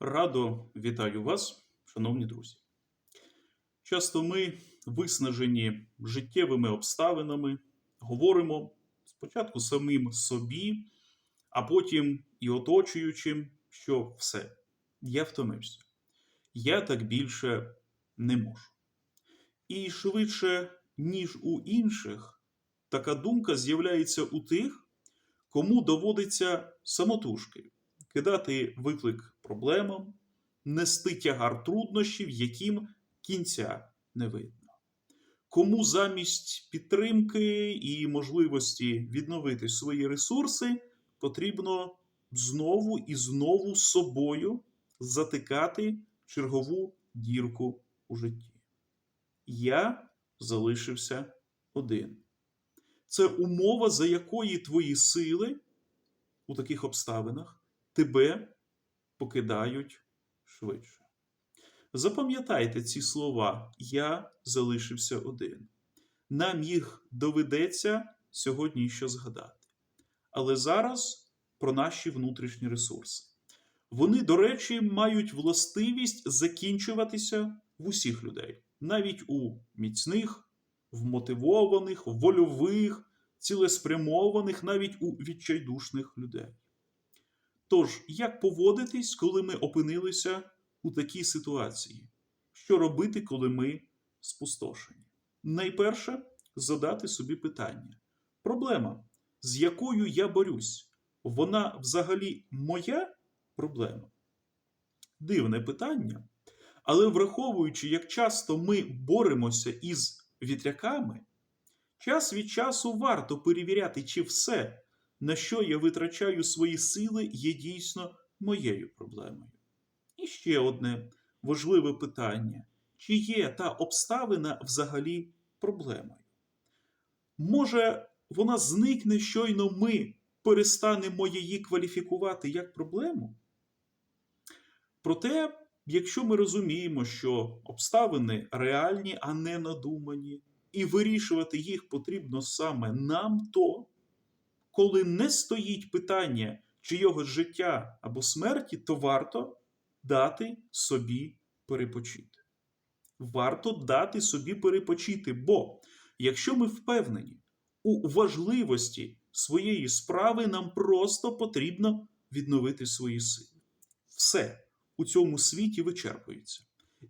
Радо вітаю вас, шановні друзі. Часто ми, виснажені життєвими обставинами, говоримо спочатку самим собі, а потім і оточуючим, що все, я втомився, я так більше не можу. І швидше, ніж у інших, така думка з'являється у тих, кому доводиться самотужки кидати виклик проблемам, нести тягар труднощів, яким кінця не видно. Кому замість підтримки і можливості відновити свої ресурси потрібно знову і знову собою затикати чергову дірку у житті. Я залишився один. Це умова, за якої твої сили у таких обставинах тебе покидають швидше. Запам'ятайте ці слова Я залишився один. Нам їх доведеться сьогодні ще згадати. Але зараз про наші внутрішні ресурси. Вони, до речі, мають властивість закінчуватися в усіх людей, навіть у міцних, вмотивованих, вольових, цілеспрямованих, навіть у відчайдушних людей. Тож, як поводитись, коли ми опинилися у такій ситуації? Що робити, коли ми спустошені? Найперше задати собі питання: проблема, з якою я борюсь, вона взагалі моя проблема? Дивне питання. Але враховуючи, як часто ми боремося із вітряками, час від часу варто перевіряти, чи все, на що я витрачаю свої сили, є дійсно моєю проблемою. І ще одне важливе питання: чи є та обставина взагалі проблемою? Може, вона зникне щойно ми перестанемо її кваліфікувати як проблему? Проте, якщо ми розуміємо, що обставини реальні, а не надумані, і вирішувати їх потрібно саме нам, то коли не стоїть питання чийогось життя або смерті, то варто дати собі перепочити. Варто дати собі перепочити, бо якщо ми впевнені у важливості своєї справи, нам просто потрібно відновити свої сили. Все у цьому світі вичерпується.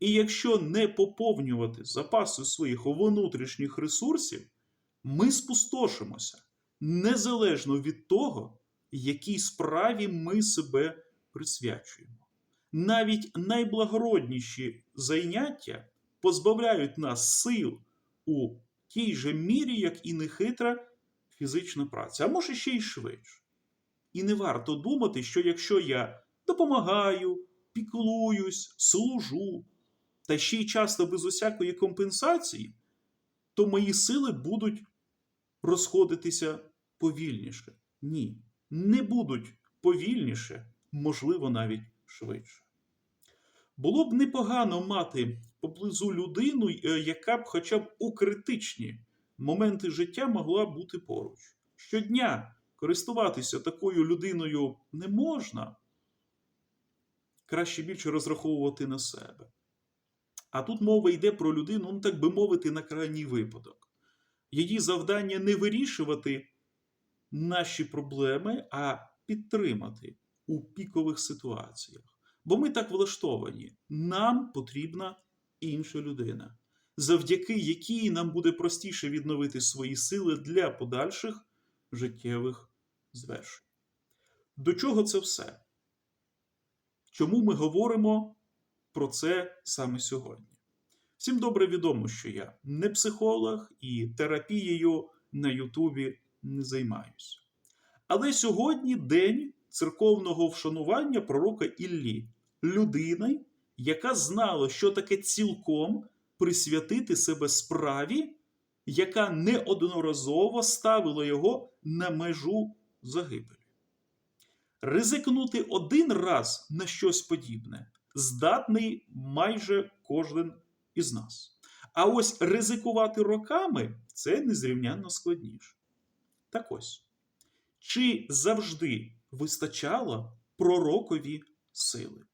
І якщо не поповнювати запаси своїх внутрішніх ресурсів, ми спустошимося незалежно від того, якій справі ми себе присвячуємо. Навіть найблагородніші заняття позбавляють нас сил у тій же мірі, як і нехитра фізична праця, а може ще й швидше. І не варто думати, що якщо я допомагаю, піклуюсь, служу, та ще й часто без усякої компенсації, то мої сили будуть розходитися повільніше. Ні, не будуть повільніше, можливо, навіть швидше. Було б непогано мати поблизу людину, е, яка б хоча б у критичні моменти життя могла бути поруч. Щодня користуватися такою людиною не можна, краще більше розраховувати на себе. А тут мова йде про людину, ну так би мовити, на крайній випадок. Її завдання не вирішувати наші проблеми, а підтримати у пікових ситуаціях. Бо ми так влаштовані. Нам потрібна інша людина, завдяки якій нам буде простіше відновити свої сили для подальших життєвих звершень. До чого це все? Чому ми говоримо про це саме сьогодні? Всім добре відомо, що я не психолог і терапією на Ютубі не займаюся. Але сьогодні день церковного вшанування пророка Іллі, людини, яка знала, що таке цілком присвятити себе справі, яка неодноразово ставила його на межу загибелі. Ризикнути один раз на щось подібне здатний майже кожен із нас. А ось ризикувати роками це незрівнянно складніше. Так ось, чи завжди вистачало пророкові сили?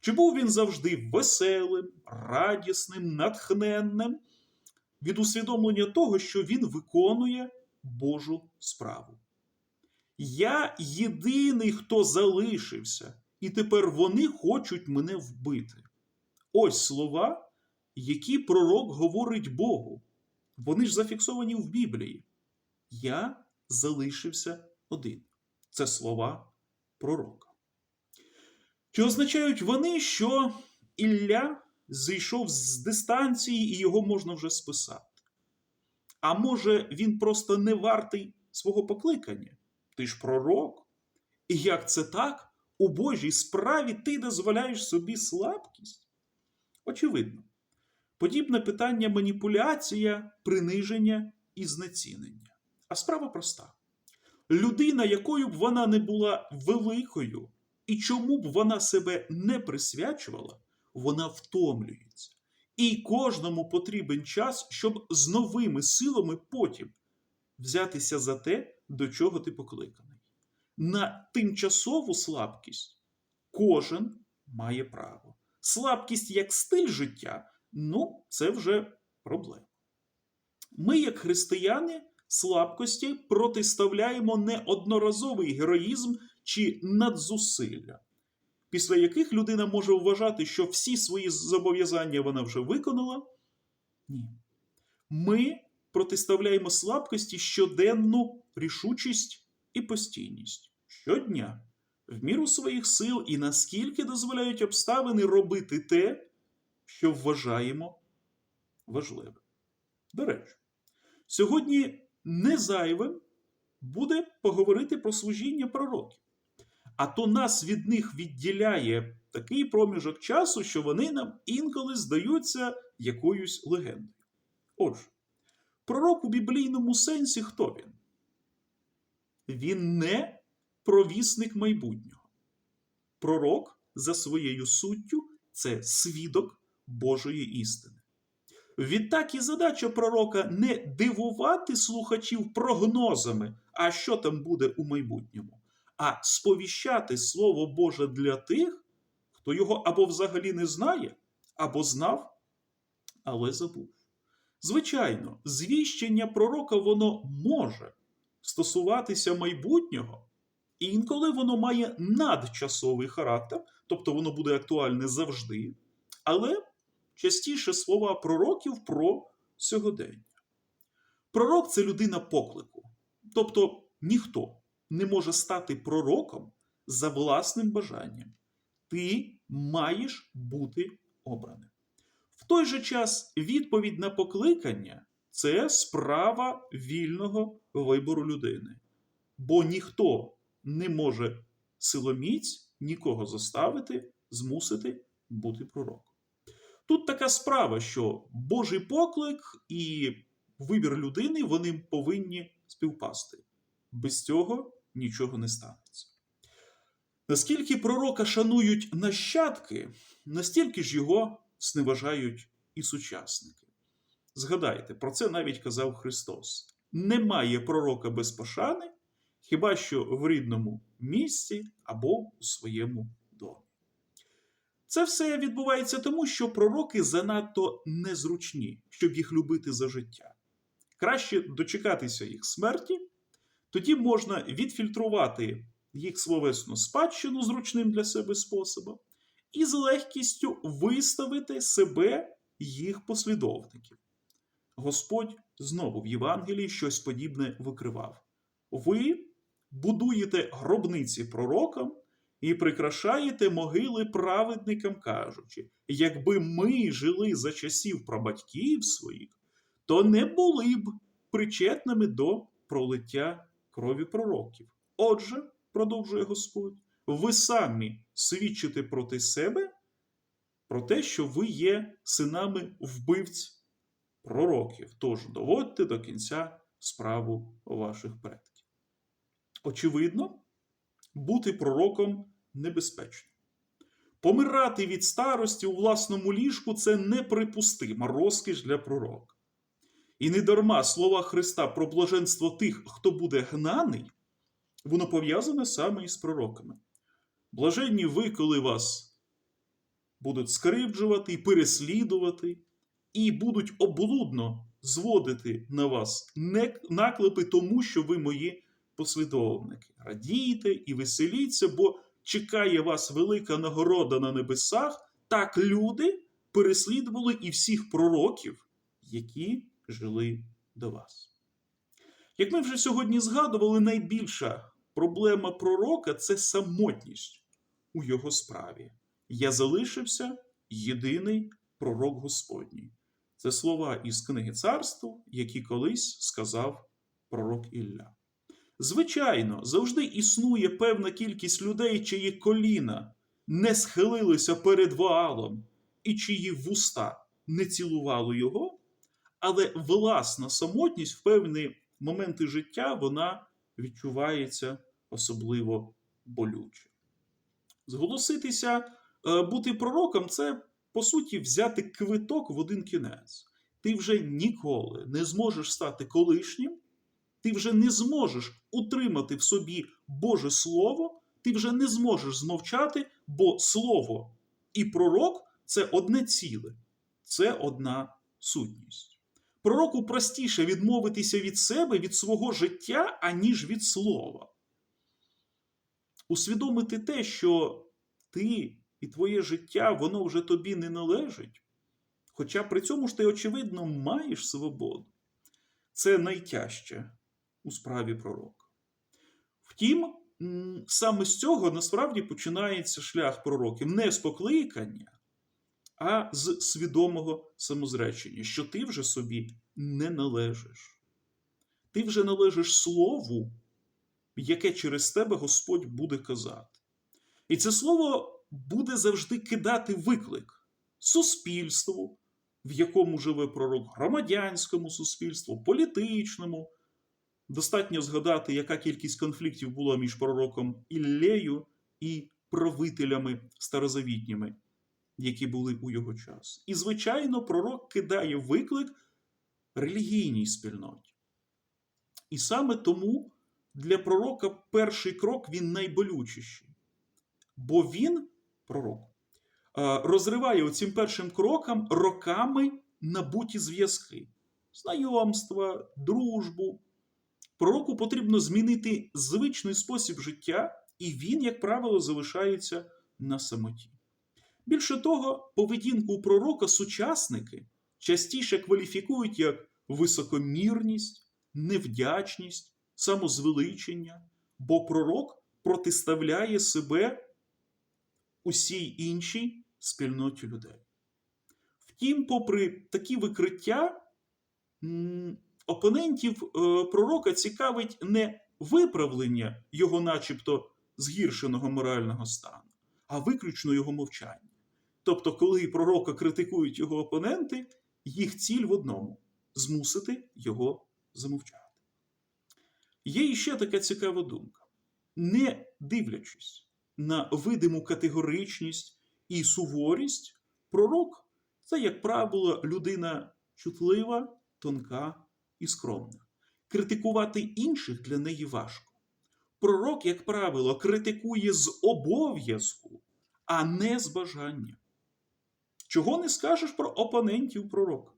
Чи був він завжди веселим, радісним, натхненним від усвідомлення того, що він виконує Божу справу? Я єдиний, хто залишився, і тепер вони хочуть мене вбити. Ось слова, які пророк говорить Богу. Вони ж зафіксовані в Біблії. Я залишився один. Це слова пророка. Чи означають вони, що Ілля зійшов з дистанції і його можна вже списати? А може, він просто не вартий свого покликання? Ти ж пророк. І як це так? У Божій справі ти дозволяєш собі слабкість? Очевидно, подібне питання маніпуляція, приниження і знецінення. А справа проста: людина, якою б вона не була великою, і чому б вона себе не присвячувала, вона втомлюється. І кожному потрібен час, щоб з новими силами потім взятися за те, до чого ти покликаний. На тимчасову слабкість кожен має право. Слабкість як стиль життя ну, це вже проблема. Ми, як християни, слабкості протиставляємо неодноразовий героїзм чи надзусилля, після яких людина може вважати, що всі свої зобов'язання вона вже виконала. Ні. Ми протиставляємо слабкості щоденну рішучість і постійність щодня, в міру своїх сил і наскільки дозволяють обставини робити те, що вважаємо важливим. До речі, сьогодні не зайвим буде поговорити про служіння пророків. А то нас від них відділяє такий проміжок часу, що вони нам інколи здаються якоюсь легендою. Отже, пророк у біблійному сенсі хто він? Він не провісник майбутнього. Пророк за своєю суттю це свідок Божої істини. Відтак і задача пророка не дивувати слухачів прогнозами, а що там буде у майбутньому, а сповіщати Слово Боже для тих, хто його або взагалі не знає, або знав, але забув. Звичайно, звіщення пророка воно може стосуватися майбутнього, і інколи воно має надчасовий характер, тобто воно буде актуальне завжди, але частіше слова пророків про сьогодення. Пророк це людина поклику, тобто ніхто не може стати пророком за власним бажанням. Ти маєш бути обраним. В той же час відповідь на покликання це справа вільного вибору людини. Бо ніхто не може силоміць нікого заставити, змусити бути пророком. Тут така справа, що Божий поклик і вибір людини вони повинні співпасти. Без цього нічого не станеться. Наскільки пророка шанують нащадки, настільки ж його зневажають і сучасники. Згадайте, про це навіть казав Христос: немає пророка без пошани, хіба що в рідному місці або у своєму. Це все відбувається тому, що пророки занадто незручні, щоб їх любити за життя. Краще дочекатися їх смерті, тоді можна відфільтрувати їх словесну спадщину зручним для себе способом і з легкістю виставити себе їх послідовників. Господь знову в Євангелії щось подібне викривав. Ви будуєте гробниці пророкам і прикрашаєте могили праведникам, кажучи, якби ми жили за часів прабатьків своїх, то не були б причетними до пролиття крові пророків. Отже, продовжує Господь, ви самі свідчите проти себе про те, що ви є синами вбивць пророків. Тож доводьте до кінця справу ваших предків. Очевидно, бути пророком небезпечно. Помирати від старості у власному ліжку це неприпустима розкіш для пророка. І не дарма слова Христа про блаженство тих, хто буде гнаний, воно пов'язане саме із пророками. Блаженні ви, коли вас будуть скривджувати і переслідувати, і будуть облудно зводити на вас наклепи, тому що ви мої послідовники. Радійте і веселіться, бо чекає вас велика нагорода на небесах. Так люди переслідували і всіх пророків, які жили до вас. Як ми вже сьогодні згадували, найбільша проблема пророка це самотність у його справі. Я залишився єдиний пророк Господній. Це слова із книги царства, які колись сказав пророк Ілля. Звичайно, завжди існує певна кількість людей, чиї коліна не схилилися перед Ваалом і чиї вуста не цілували його, але власна самотність в певні моменти життя вона відчувається особливо болюче. Зголоситися е, бути пророком це, по суті, взяти квиток в один кінець. Ти вже ніколи не зможеш стати колишнім, ти вже не зможеш утримати в собі Боже Слово, ти вже не зможеш змовчати, бо Слово і пророк це одне ціле, це одна сутність. Пророку простіше відмовитися від себе, від свого життя, аніж від слова. Усвідомити те, що ти і твоє життя, воно вже тобі не належить, хоча при цьому ж ти, очевидно, маєш свободу. Це найтяжче у справі пророка. Втім, саме з цього насправді починається шлях пророків не з покликання, а з свідомого самозречення, що ти вже собі не належиш. Ти вже належиш слову, яке через тебе Господь буде казати. І це слово буде завжди кидати виклик суспільству, в якому живе пророк, громадянському суспільству, політичному. Достатньо згадати, яка кількість конфліктів була між пророком Іллею і правителями старозавітніми, які були у його час. І, звичайно, пророк кидає виклик релігійній спільноті. І саме тому для пророка перший крок він найболючіший. Бо він, пророк, е, розриває оцим першим кроком роками набуті зв'язки, знайомства, дружбу. Пророку потрібно змінити звичний спосіб життя, і він, як правило, залишається на самоті. Більше того, поведінку пророка сучасники частіше кваліфікують як високомірність, невдячність, самозвеличення, бо пророк протиставляє себе усій іншій спільноті людей. Втім, попри такі викриття, опонентів е, пророка цікавить не виправлення його, начебто, згіршеного морального стану, а виключно його мовчання. Тобто, коли пророка критикують його опоненти, їх ціль в одному змусити його замовчати. Є іще така цікава думка. Не дивлячись на видиму категоричність і суворість, пророк це, як правило, людина чутлива, тонка і скромна. Критикувати інших для неї важко. Пророк, як правило, критикує з обов'язку, а не з бажання. Чого не скажеш про опонентів пророка?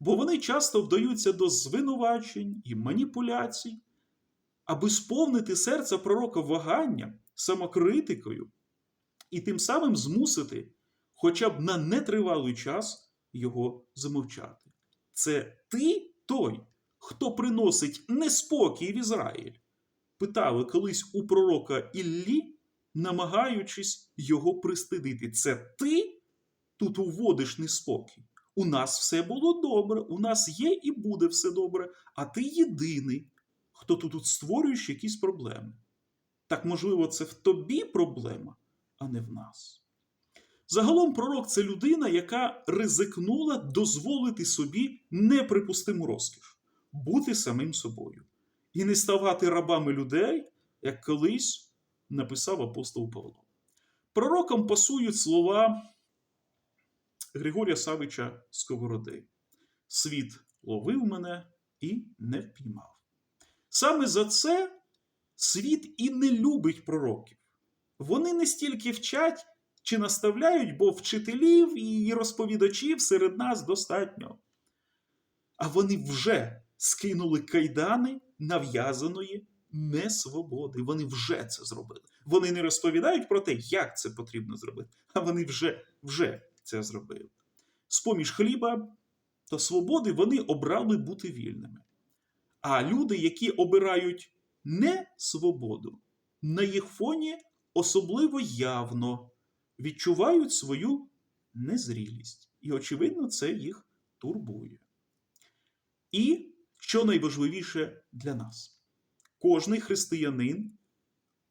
Бо вони часто вдаються до звинувачень і маніпуляцій, аби сповнити серце пророка ваганням, самокритикою і тим самим змусити хоча б на нетривалий час його замовчати. Це ти той, хто приносить неспокій в Ізраїль? Питали колись у пророка Іллі, намагаючись його пристидити. Це ти тут уводиш неспокій. У нас все було добре, у нас є і буде все добре, а ти єдиний, хто тут, створюєш якісь проблеми. Так, можливо, це в тобі проблема, а не в нас. Загалом, пророк це людина, яка ризикнула дозволити собі неприпустиму розкіш бути самим собою і не ставати рабами людей, як колись написав апостол Павло. Пророкам пасують слова Григорія Савича Сковороди. Світ ловив мене і не впіймав. Саме за це світ і не любить пророків. Вони не стільки вчать чи наставляють, бо вчителів і розповідачів серед нас достатньо. А вони вже скинули кайдани нав'язаної несвободи. Вони вже це зробили. Вони не розповідають про те, як це потрібно зробити, а вони вже, вже це зробили. З-поміж хліба та свободи вони обрали бути вільними. А люди, які обирають не свободу, на їх фоні особливо явно відчувають свою незрілість. І, очевидно, це їх турбує. І що найважливіше для нас, кожний християнин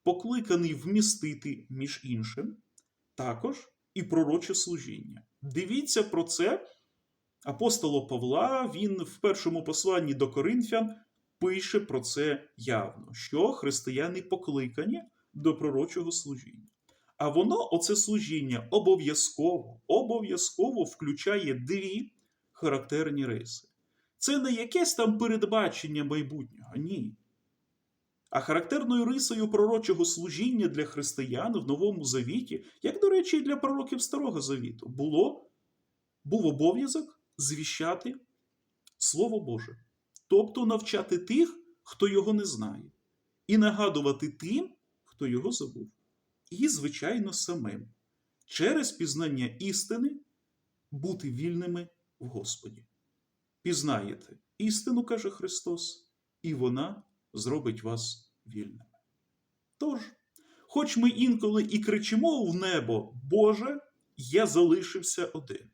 покликаний вмістити між іншим також і пророче служіння. Дивіться про це апостола Павла, він в першому посланні до Коринфян пише про це явно, що християни покликані до пророчого служіння. А воно, оце служіння, обов'язково, обов'язково включає дві характерні риси. Це не якесь там передбачення майбутнього, ні. А характерною рисою пророчого служіння для християн в Новому Завіті, як, до речі, і для пророків Старого Завіту, було, був обов'язок звіщати Слово Боже, тобто навчати тих, хто його не знає, і нагадувати тим, хто його забув. І, звичайно, самим через пізнання істини бути вільними в Господі. Пізнаєте істину, каже Христос, і вона зробить вас вільними. Тож, хоч ми інколи і кричимо в небо, Боже, я залишився один.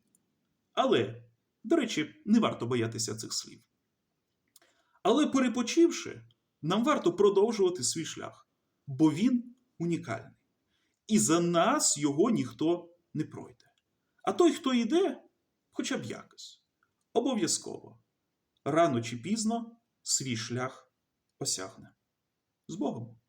Але, до речі, не варто боятися цих слів. Але перепочивши, нам варто продовжувати свій шлях, бо він унікальний. І за нас його ніхто не пройде. А той, хто йде, хоча б якось, обов'язково, рано чи пізно свій шлях осягне. З Богом!